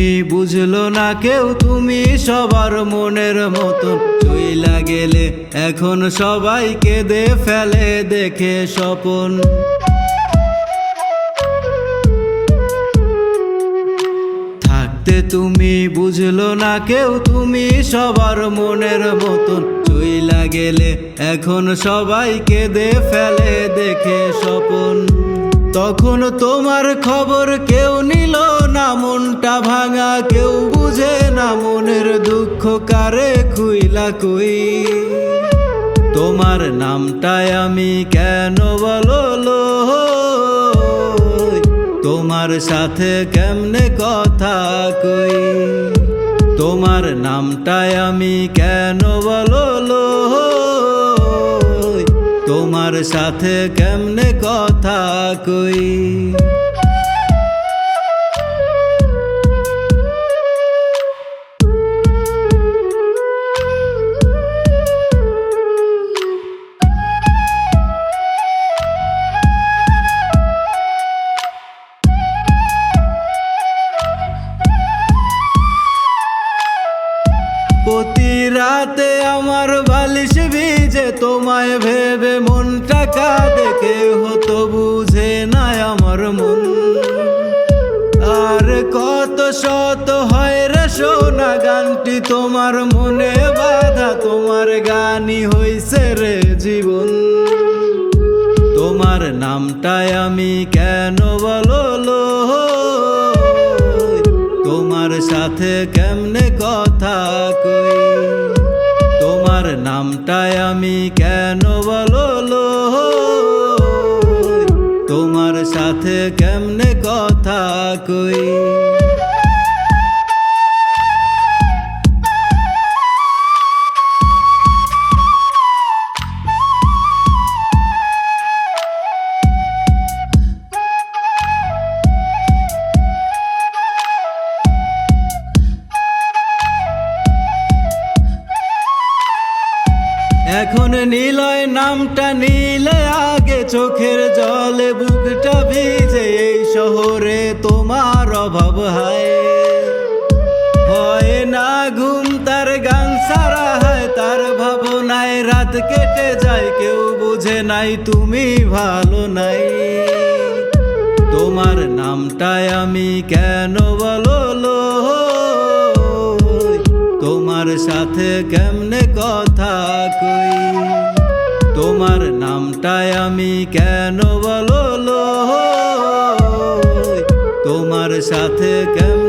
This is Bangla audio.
তুমি বুঝলো না কেউ, তুমি সবার মনের মতন। চইলা গেলে এখন সবাই কেঁদে ফেলে, দেখে স্বপন। থাকতে তুমি বুঝলো না কেউ, তুমি সবার মনের মতন। চইলা গেলে এখন সবাই কেঁদে ফেলে, দেখে স্বপন। তখন তোমার খবর কেউ নিল না, মনটা ভাঙা, কেউ বুঝে না, মনের দুঃখ কারে খুইলা কই? তোমার নামটাই আমি কেন বলো তোমার সাথে কেমনে কথা কই? তোমার নামটাই আমি কেন বলো তোমার সাথে কেমনে কথা কই? রাতে আমার বালিশ ভিজে তোমায় ভেবে মনটা কাঁদে কেউ হতো বুঝে না আমার মন। আর কত শত হয় রে সোনা গানটি তোমার মনে বাধা, তোমার গানই হইছে রে জীবন। তোমার নামটাই আমি কেন বলো তোমার সাথে কেমনে কথা কই? নামটাই আমি কেন বলো তোমার সাথে কেমনে কথা কই? নীলয়, নামটা নীলে আগে চোখের জলে বুকটা ভিজে। এই শহরে তোমার অভাব হায়। হয় না ঘুম, তার গান সারা হয়, তার ভাবনায় রাত কেটে যায়। কেউ বুঝে নাই তুমি ভালো নাই। তোমার নামটাই আমি কেন বলো? সাথে কেমনে কথা কই? তোমার নামটায় আমি কেন বলো তোমার সাথে কেমনে